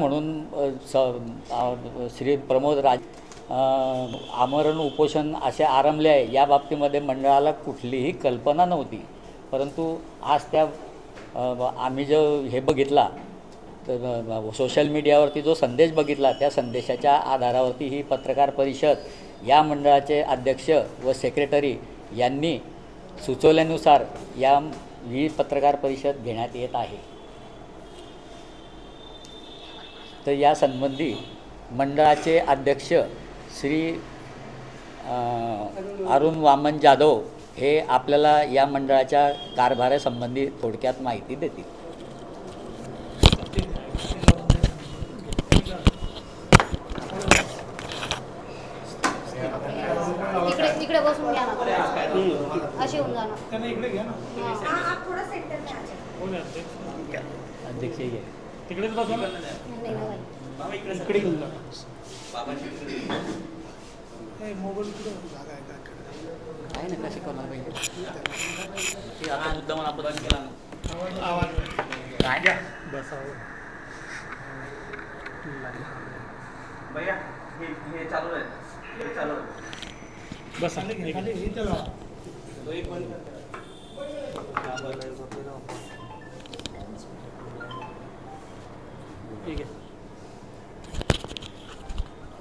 म्हणून स श्री प्रमोद राज आमरण उपोषण असे आरंभले आहे. या बाबतीमध्ये मंडळाला कुठलीही कल्पना नव्हती. परंतु आज त्या आम्ही जो हे बघितला तर सोशल मीडियावरती जो संदेश बघितला त्या संदेशाच्या आधारावरती ही पत्रकार परिषद या मंडळाचे अध्यक्ष व सेक्रेटरी यांनी सुचवल्यानुसार या ही पत्रकार परिषद घेण्यात येत आहे. तर या संबंधी मंडळाचे अध्यक्ष श्री अरुण वामन जाधव हे आपल्याला या मंडळाच्या कारभारासंबंधी थोडक्यात माहिती देतील. इकडे इकडे बसून घ्या ना. अशी होऊन जाणार. हा. अध्यक्ष हे. तिकडेच बसून नाही ना बाई. इकडे घेऊन जा. मोबाईल आहे? ना कसे करणार पाहिजे? ते आता मुद्दा मला प्रदान केला आवाज काय द्या? बसावं. भैया हे हे चालू आहे. हे चालू आहे. बसा. ठीक आहे.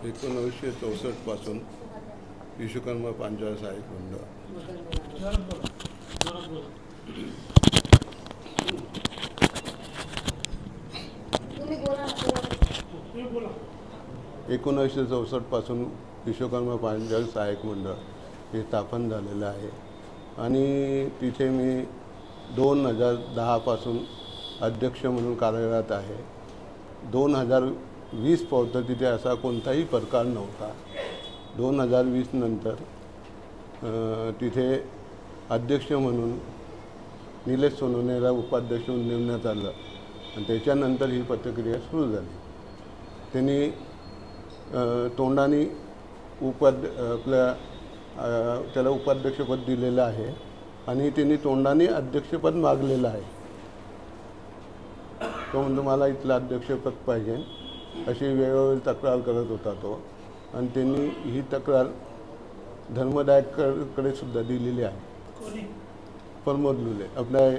एकोणीसशे चौसष्टपासून विश्वकर्मा पांचाळ साहेब मंडळ तुम्ही एकोणीसशे चौसष्टपासून विश्वकर्मा पांचाळ सहाय्यक मंडळ हे स्थापन झालेलं आहे. आणि तिथे मी दोन हजार दहापासून अध्यक्ष म्हणून कार्यरत आहे. दोन हजार वीसपर्यंत तिथे असा कोणताही प्रकार नव्हता. दोन हजार वीस नंतर तिथे अध्यक्ष म्हणून निलेश सोनवणेला उपाध्यक्ष म्हणून नेमण्यात आलं. आणि त्याच्यानंतर ही पत्रक्रिया सुरू झाली. त्यांनी तोंडाने उपाध्य आपल्या त्याला उपाध्यक्षपद दिलेलं आहे आणि त्यांनी तोंडाने अध्यक्षपद मागलेलं आहे. तो म्हणतो मला इथलं अध्यक्षपद पाहिजे. अशी वेळोवेळी तक्रार करत होता तो. आणि त्यांनी ही तक्रार धर्मदायकडे सुद्धा दिलेली आहे. प्रमोद लुले. आपल्या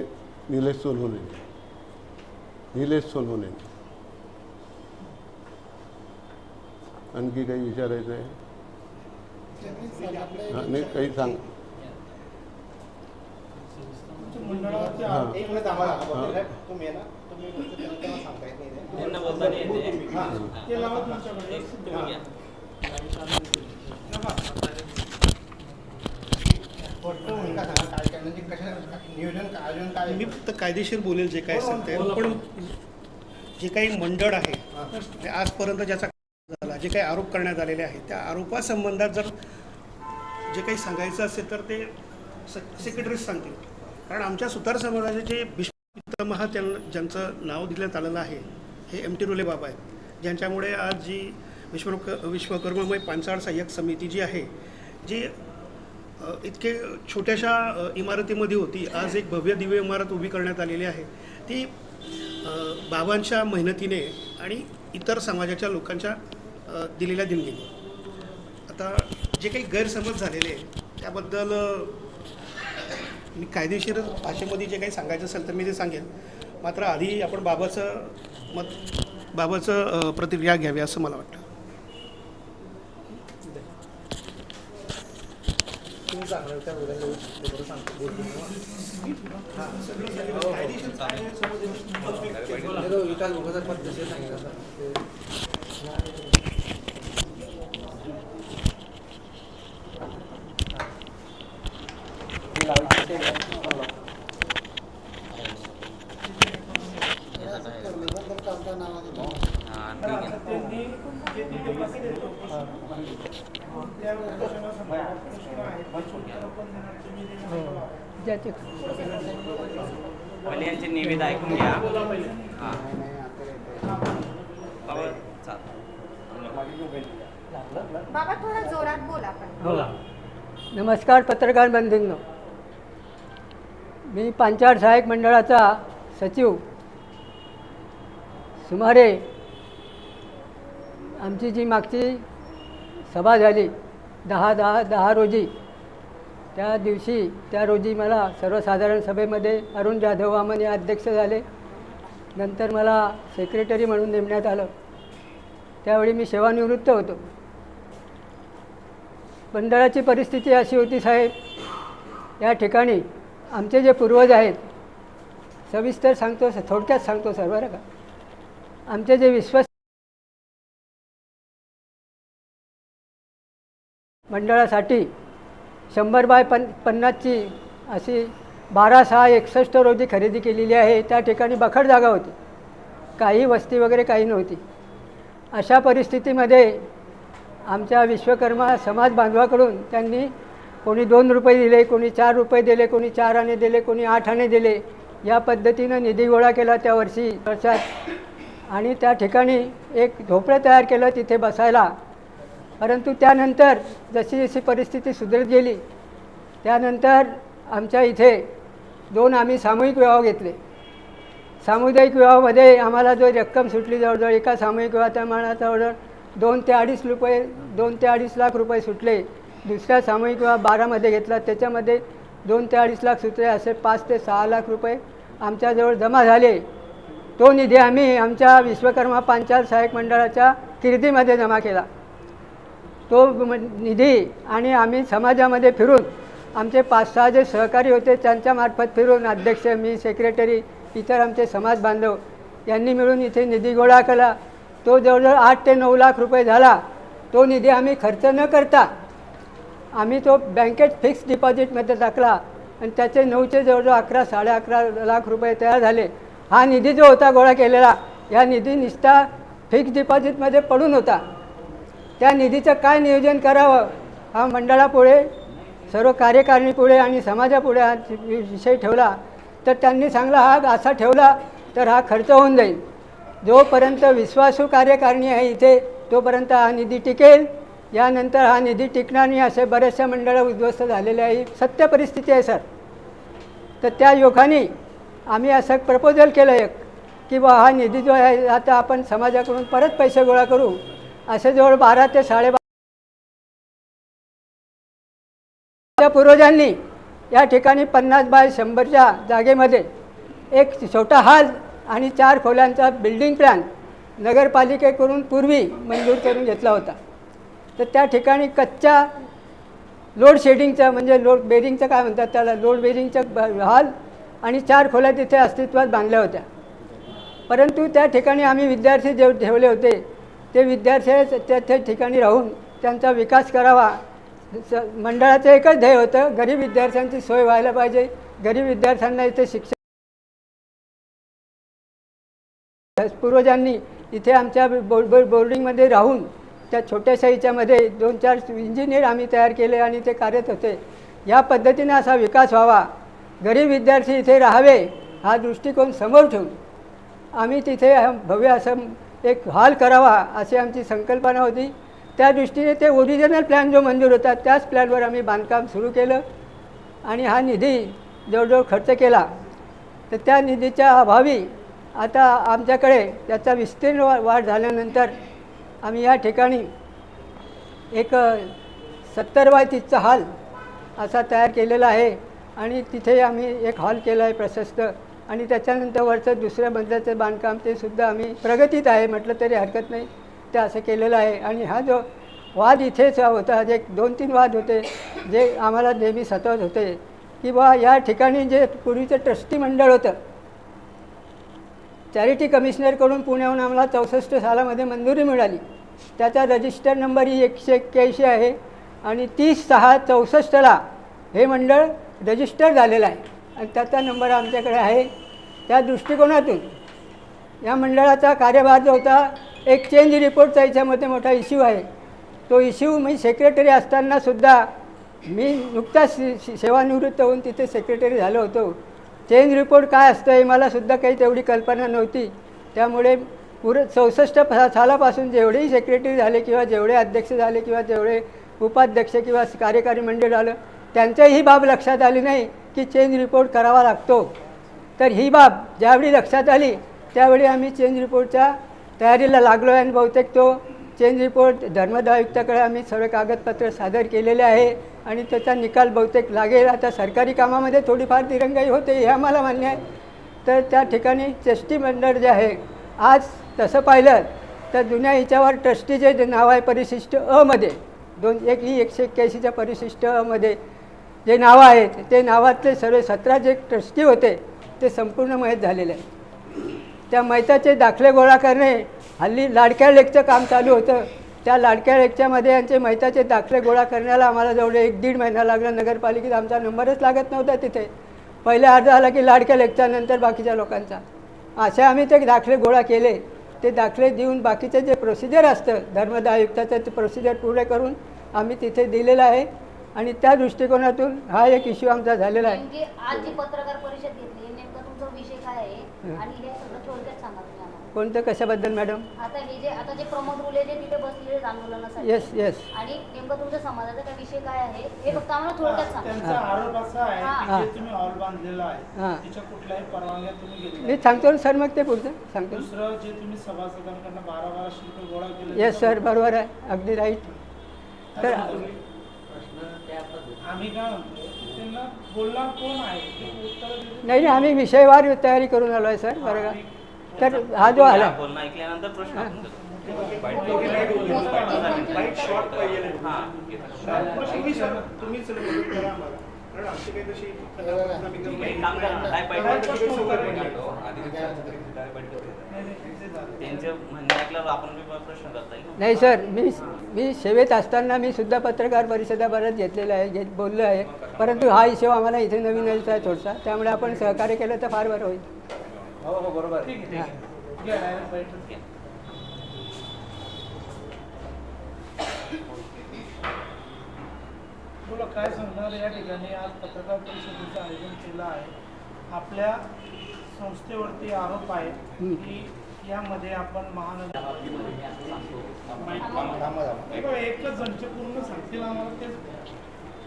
निलेश सोनवणे. निलेश सोनवणे. आणखी काही विचारायचं आहे? हा, नाही काही सांग. हां. त्यांना येते. हा. ते लावा तुमच्याकडे. तुम्ही घ्या म्हणजे मी फक्त कायदेशीर बोलेल जे काय असेल ते पण जे काही मंडळ आहे ते आजपर्यंत ज्याचा झाला जे काही आरोप करण्यात आलेले आहेत त्या आरोपासंबंधात जर जे काही सांगायचं असेल तर ते सेक्रेटरीज सांगतील. कारण आमच्या सुतार समाजाचे जे भीष्महा त्यांना ज्यांचं नाव दिण्यात आलेलं आहे हे एम टी रुले बाबा आहेत. ज्यांच्यामुळे आज जी विश्वक विश्वकर्ममय पांचाळ सहाय्यक समिती जी आहे जी इतके छोट्याशा इमारतीमध्ये होती आज एक भव्य दिव्य इमारत उभी करण्यात आलेली आहे. ती बाबांच्या मेहनतीने आणि इतर समाजाच्या लोकांच्या दिलेल्या देणगीने. आता जे काही गैरसमज झालेले आहे त्याबद्दल मी कायदेशीर भाषेमध्ये जे काही सांगायचं असेल तर मी ते सांगेन. मात्र आधी आपण बाबाचं मत बाबाचं प्रतिक्रिया घ्यावी असं मला वाटतं. तुम्ही सांगणार त्या मुलांना ते बरोबर सांगतो बोलतो नाही, तो विकास भोगाचा पद्धतशीर सांगितलं सर. त्यांनी जे दिलेलं असेल त्या उपोषणासंदर्भात प्रश्न आहेत ते पहिले यांची निवेदन ऐकून घ्या. बोला पहिले हां. बाबा चाल. बाबा थोडा जोरात बोला पण. बोला. नमस्कार पत्रकार बंधूंनो. मी पांचाळ सहाय्यक मंडळाचा सचिव. सुमारे आमची जी मागची सभा झाली दहा दहा दहा रोजी त्या दिवशी त्या रोजी मला सर्वसाधारण सभेमध्ये अरुण जाधव वामन हे अध्यक्ष झाले. नंतर मला सेक्रेटरी म्हणून नेमण्यात आलं. त्यावेळी मी सेवानिवृत्त होतो. मंडळाची परिस्थिती अशी होती साहेब या ठिकाणी आमचे जे पूर्वज आहेत सविस्तर सांगतो थोडक्यात सांगतो सर बरं का? आमचे जे विश्वास मंडळासाठी शंभर बाय पन पन्नासची अशी बारा सहा एकसष्ट रोजी खरेदी केलेली आहे. त्या ठिकाणी बखड जागा होती. काही वस्ती वगैरे काही नव्हती. अशा परिस्थितीमध्ये आमच्या विश्वकर्मा समाज बांधवाकडून त्यांनी कोणी दोन रुपये दिले कोणी चार रुपये दिले कोणी चार आणे दिले कोणी आठ आणे दिले या पद्धतीनं निधी गोळा केला त्या वर्षी वर्षात. आणि त्या ठिकाणी एक झोपडं तयार केलं तिथे बसायला. परंतु त्यानंतर जशी जशी परिस्थिती सुधरत गेली त्यानंतर आमच्या इथे दोन आम्ही सामूहिक विवाह घेतले. सामुदायिक विवाहामध्ये आम्हाला जो रक्कम सुटली जवळजवळ एका सामूहिक विवाहात मला जवळजवळ दोन ते अडीच रुपये दोन ते अडीच लाख रुपये सुटले. दुसऱ्या सामूहिक विवाह बारामध्ये घेतला. त्याच्यामध्ये दोन ते अडीच लाख सुटले असे पाच ते सहा लाख रुपये आमच्याजवळ जमा झाले. तो निधी आम्ही आमच्या विश्वकर्मा पांचाल सहाय्यक मंडळाच्या किर्दीमध्ये जमा केला. तो निधी आणि आम्ही समाजामध्ये फिरून आमचे पाच सहा जे सहकारी होते त्यांच्यामार्फत फिरून अध्यक्ष मी सेक्रेटरी इतर आमचे समाज बांधव यांनी मिळून इथे निधी गोळा केला. तो जवळजवळ आठ ते नऊ लाख रुपये झाला. तो निधी आम्ही खर्च न करता आम्ही तो बँकेत फिक्स डिपॉझिटमध्ये टाकला आणि त्याचे नऊचे जवळजवळ अकरा साडे अकरा लाख रुपये तयार झाले. हा निधी जो होता गोळा केलेला या निधी निष्ठा फिक्स डिपॉझिटमध्ये पडून होता. त्या निधीचं काय नियोजन करावं? हा मंडळापुढे सर्व कार्यकारिणीपुढे आणि समाजापुढे हा विषय ठेवला तर त्यांनी सांगला हा असा ठेवला तर हा खर्च होऊन जाईल. जोपर्यंत विश्वासू कार्यकारिणी आहे इथे तोपर्यंत हा निधी टिकेल. यानंतर हा निधी टिकणार नाही असे बरेचशा मंडळं उद्ध्वस्त झालेले आहे. सत्य परिस्थिती आहे सर. तर त्या योगाने आम्ही असं प्रपोजल केलं एक की बा हा निधी जो आहे आता आपण समाजाकडून परत पैसे गोळा करू. असे जवळ बारा ते साडेबारा पूर्वजांनी या ठिकाणी पन्नास बाय शंभरच्या जागेमध्ये एक छोटा हॉल आणि चार खोल्यांचा बिल्डिंग प्लॅन नगरपालिकेकडून पूर्वी मंजूर करून घेतला होता. तर त्या ठिकाणी कच्च्या लोड शेडिंगचं म्हणजे लोड बेरिंगचं काय म्हणतात त्याला? लोड बेरिंगचं हॉल आणि चार खोल्या तिथे अस्तित्वात बांधल्या होत्या. परंतु त्या ठिकाणी आम्ही विद्यार्थी जे ठेवले होते. ते विद्यार्थी त्या त्या ठिकाणी राहून त्यांचा विकास करावा. स मंडळाचं एकच ध्येय होतं गरीब विद्यार्थ्यांची सोय व्हायला पाहिजे. गरीब विद्यार्थ्यांना इथे शिक्षण पूर्वजांनी इथे आमच्या बो बोर्डिंगमध्ये राहून त्या छोट्याशा हिच्यामध्ये दोन चार इंजिनियर आम्ही तयार केले आणि ते कार्यरत होते. या पद्धतीने असा विकास व्हावा. गरीब विद्यार्थी इथे राहावे हा दृष्टिकोन समोर ठेवून आम्ही तिथे भव्य असं एक हॉल करावा अशी आमची संकल्पना होती. त्या दृष्टीने ते ओरिजिनल प्लॅन जो मंजूर होता त्याच प्लॅनवर आम्ही बांधकाम सुरू केलं. आणि हा निधी जवळजवळ खर्च केला. तर त्या निधीच्या अभावी आता आमच्याकडे त्याचा विस्तीर्ण वा वाढ झाल्यानंतर आम्ही या ठिकाणी एक सत्तर बाय तीसचा हॉल असा तयार केलेला आहे. आणि तिथे आम्ही एक हॉल केला आहे प्रशस्त. आणि त्याच्यानंतर वरचं दुसऱ्या मजल्याचं बांधकाम ते सुद्धा आम्ही प्रगतीत आहे म्हटलं तरी हरकत नाही. ते असं केलेलं आहे. आणि हा जो वाद इथेच होता जे दोन तीन वाद होते जे आम्हाला नेहमी सतवत होते की बा या ठिकाणी जे पूर्वीचं ट्रस्टी मंडळ होतं चॅरिटी कमिशनरकडून पुण्याहून आम्हाला चौसष्ट सालामध्ये मंजुरी मिळाली. त्याचा रजिस्टर नंबर ही एकशे एक्क्याऐंशी आहे. आणि तीस सहा चौसष्टला हे मंडळ रजिस्टर झालेलं आहे. आणि त्याचा नंबर आमच्याकडे आहे. त्या दृष्टिकोनातून. या मंडळाचा कार्यभार जो होता एक चेंज रिपोर्टचा याच्यामध्ये मोठा इश्यू आहे. तो इश्यू मी सेक्रेटरी असतानासुद्धा मी नुकताच सेवानिवृत्त होऊन तिथे सेक्रेटरी झालो होतो. चेंज रिपोर्ट काय असतं हे मलासुद्धा काही तेवढी कल्पना नव्हती. त्यामुळे पुर चौसष्ट सालापासून जेवढेही सेक्रेटरी झाले किंवा जेवढे अध्यक्ष झाले किंवा जेवढे उपाध्यक्ष किंवा कार्यकारी मंडळ आलं त्यांच्याही बाब लक्षात आली नाही. की चेंज रिपोर्ट करावा लागतो. तर ही बाब ज्यावेळी लक्षात आली त्यावेळी आम्ही चेंज रिपोर्टच्या तयारीला लागलो आहे आणि बहुतेक तो चेंज रिपोर्ट धर्मदाय आयुक्ताकडे आम्ही सर्व कागदपत्र सादर केलेले आहे आणि त्याचा निकाल बहुतेक लागेल. आता सरकारी कामामध्ये थोडीफार दिरंगाई होते हे आम्हाला मान्य आहे. तर त्या ठिकाणी ट्रस्टी मंडळ जे आहे आज तसं पाहिलं तर जुन्या हिच्यावर ट्रस्टीचे जे नाव आहे परिशिष्ट अमध्ये दोन एक ही एकशे एक्क्याऐंशीच्या परिशिष्ट अमध्ये जे नावं आहेत ते नावातले सर्व सतरा जे ट्रस्टी होते ते संपूर्ण मयत झालेले आहेत. त्या मैताचे दाखले गोळा करणे हल्ली लाडक्या लेकचं काम चालू होतं. त्या लाडक्या लेकच्यामध्ये यांचे मैताचे दाखले गोळा करण्याला आम्हाला जवळ एक दीड महिना लागला. नगरपालिकेत आमचा नंबरच लागत नव्हता तिथे. पहिले अर्ज आला की लाडक्या लेकचा नंतर बाकीच्या लोकांचा. असे आम्ही ते दाखले गोळा केले. ते दाखले देऊन बाकीचे जे प्रोसिजर असतं धर्मदा आयुक्ताचं ते प्रोसिजर पुढे करून आम्ही तिथे दिलेलं आहे. आणि त्या दृष्टिकोनातून हा एक इश्यू आमचा झालेला आहे. नेमकी आज जी पत्रकार परिषद घेतली नेमका तुमचा विषय काय आहे? हं. आणि हे सगळं थोडक्यात सांगा तुम्ही आम्हाला. कोणतं? कशाबद्दल मॅडम? आता हे जे आता जे प्रमोद रुले जे तिथे बसलेले आहेत आंदोलनासाठी. येस येस आणि नेमकं तुमच्या समाजाचा काय विषय काय आहे हे फक्त आम्हाला थोडक्यात सांगा. त्यांचा आरोप असा आहे हा. की जे तुम्ही हॉल बांधलेला हा. आहे तिच्या कुठल्याही परवानग्या तुम्ही घेतल्या मी सांगतो ना सर मग ते पुढचं. सांगतो. दुसरं जे तुम्ही सभासदांकडनं बारा बारा शुल्क गोळा केलं येस सर बरोबर आहे. अगदी राईट तर आम्ही काय म्हणतो त्यांना बोलणार कोण आहे ते उत्तर देतील. नाही नाही आम्ही विषयवार तयारी करून आलो आहे सर बरं का तर हा जो आला बोलणं ऐकल्यानंतर प्रश्न आपण करू. तुम्हीच मदत करा आम्हाला कारण आमची काही तशी एक काम करा ना, काय पाहिजे प्रश्न उत्तर आपण प्रश्न करता येईल नाही सर मी मी सेवेत असताना मी सुद्धा पत्रकार परिषदा बऱ्याच घेतलेल्या आहे घेत बोललो आहे. परंतु हा इश्यू आम्हाला इथे नवीन यायचा आहे थोडसा. त्यामुळे आपण सहकार्य केलं तर फार बरं होईल. हो हो बरोबर. ठीक आहे ठीक आहे. घ्या, direct बैठक घ्या. बोला काय सांगणार या ठिकाणी? आज पत्रकार परिषदेचं आयोजन केलं आहे. आपल्या संस्थेवरती आरोप आहे की यामध्ये आपण महानगर एकच जणचे पूर्ण सांगतील आम्हाला ते.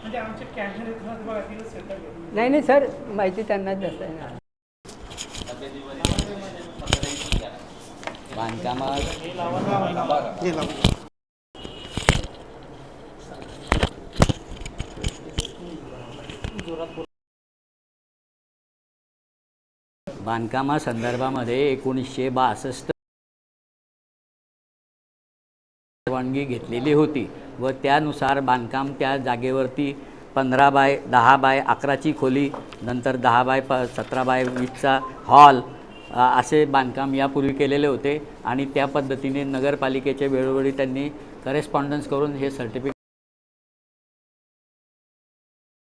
म्हणजे आमचे कॅमेरे बघा नाही नाही सर माहिती त्यांनाच जास्त आहे ना बांधकामात बांधकामासंदर्भामध्ये एकोणीसशे बासष्ट परवानगी घेतलेली होती व त्यानुसार बांधकाम त्या जागेवरती पंधरा बाय दहा बाय अकराची खोली नंतर दहा बाय प सतरा बाय वीसचा हॉल असे बांधकाम यापूर्वी केलेले होते आणि त्या पद्धतीने नगरपालिकेचे वेळोवेळी त्यांनी करेस्पॉन्डन्स करून हे सर्टिफिकेट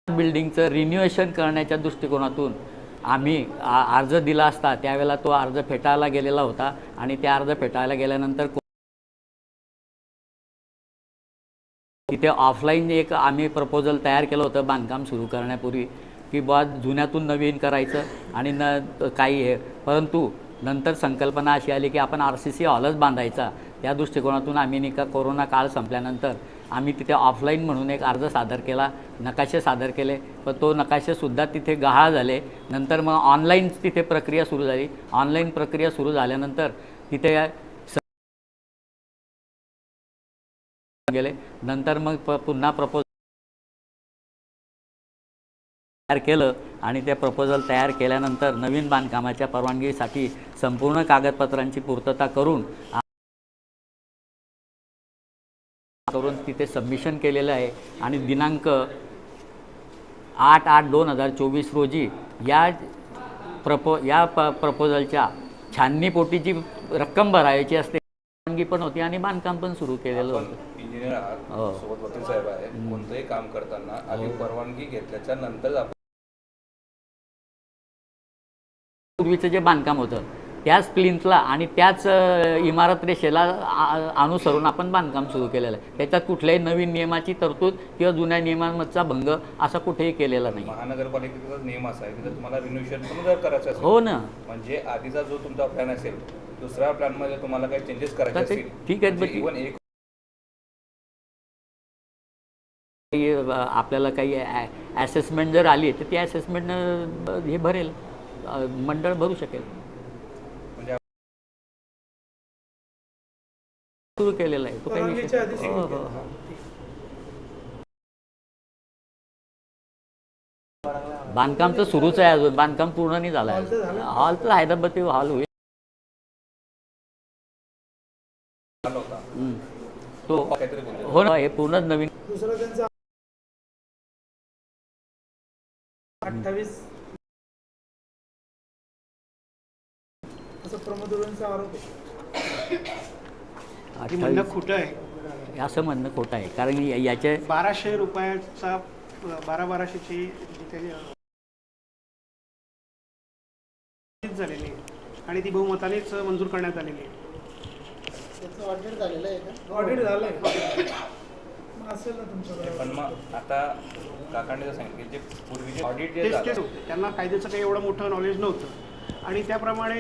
बिल्डिंगचं रिन्युएशन करण्याच्या दृष्टिकोनातून आम्ही आ- अर्ज दिला असता त्यावेळेला तो अर्ज फेटाळला गेलेला होता आणि त्या अर्ज फेटाळला गेल्यानंतर तिथे ऑफलाईन एक आम्ही प्रपोजल तयार केलं होतं बांधकाम सुरू करण्यापूर्वी की बुवा जुन्यातून नवीन करायचं आणि न काही हे. परंतु नंतर संकल्पना अशी आली की आपण आर सी सी हॉलच बांधायचा. त्या दृष्टिकोनातून आम्ही नाही का कोरोना काळ संपल्यानंतर आम्ही तिथे ऑफलाईन म्हणून एक अर्ज सादर केला नकाशे सादर केले. पण तो नकाशेसुद्धा तिथे गहाळ झाले. नंतर मग ऑनलाईन तिथे प्रक्रिया सुरू झाली. ऑनलाईन प्रक्रिया सुरू झाल्यानंतर तिथे गेले. नंतर मग प पुन्हा प्रपोज तयार केलं आणि ते प्रपोजल तयार केल्यानंतर नवीन बांधकामाच्या परवानगीसाठी संपूर्ण कागदपत्रांची पूर्तता करून करून तिथे सबमिशन केलेलं आहे. आणि दिनांक आठ आठ दोन हजार चोवीस रोजी या प्रपो या प प्रपोजलच्या छाननीपोटी जी रक्कम भरायची असते. परवानगी पण होती आणि बांधकाम पण सुरू केलेलं होतं. इंजिनियर आहात. हो. सोबत वकील साहेब आहे. कोणतंही काम करताना आधी परवानगी घेतल्याच्या नंतर आपण पूर्वीचं जे बांधकाम होतं त्याच प्लिंथला आणि त्याच इमारत रेषेला अनुसरून आपण बांधकाम सुरू केलेलं आहे. त्याच्यात कुठल्याही नवीन नियमाची तरतूद किंवा जुन्या नियमांचा भंग असा कुठेही केलेला नाही. महानगरपालिकेचा नियम असा आहे की जर तुम्हाला रिन्युएशन पण जर करायचं असेल हो ना. म्हणजे आधीचा जो तुमचा प्लॅन असेल दुसऱ्या प्लॅनमध्ये तुम्हाला काही चेंजेस करायचे असतील. ठीक आहे, अ, आपल्याला काही ॲसेसमेंट जर आली तर ती ॲसेसमेंट हे भरेल. मंडळ भरू शकेल. सुरू केलेला आहे तो काही हो, हो. हो. बांधकाम तर सुरूच आहे अजून बांधकाम पूर्ण नाही झालं हॉल तर झालं. आहे हॉल तर हैदराबादी हॉल होईल. तो हो ना हे पूर्ण नवीन अठ्ठावीस असं प्रमोद आरोप हे म्हणणं खोटं आहे. असं म्हणणं खोटं आहे. कारण या- याचे बाराशे रुपयाचा बारा बाराशेची झालेली आहे. आणि ती बहुमतानेच मंजूर करण्यात आलेली आहे. त्याचं ऑडिट झालेलं आहे का? ऑडिट झालंय. मग असेल ना तुमच्याकडे पण मग आता काकांनी जर सांगितलं की जे पूर्वीचे ऑडिट झालं त्यांना कायद्याचं काही एवढं मोठं नॉलेज नव्हतं. आणि त्याप्रमाणे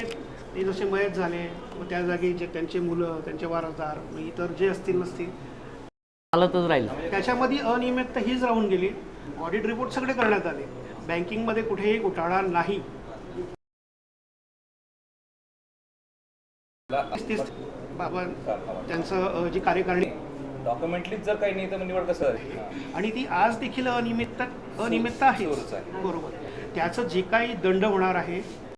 ते जसे मयत झाले व त्या जागी जे त्यांचे मुलं त्यांचे वारसदार इतर जे असतील नसतील. चालतच राहील. त्याच्यामध्ये अनियमितता हीच राहून गेली. ऑडिट रिपोर्ट सगळे करण्यात आले. बँकिंगमध्ये कुठेही घोटाळा नाही. बाबा त्यांचं जी कार्यकारिणी डॉक्युमेंटलीच जर काही नाही तर मग निवड कसं. आणि ती आज देखील अनियमितता अनियमितता आहे. बरोबर. त्याचं जे काही दंड होणार आहे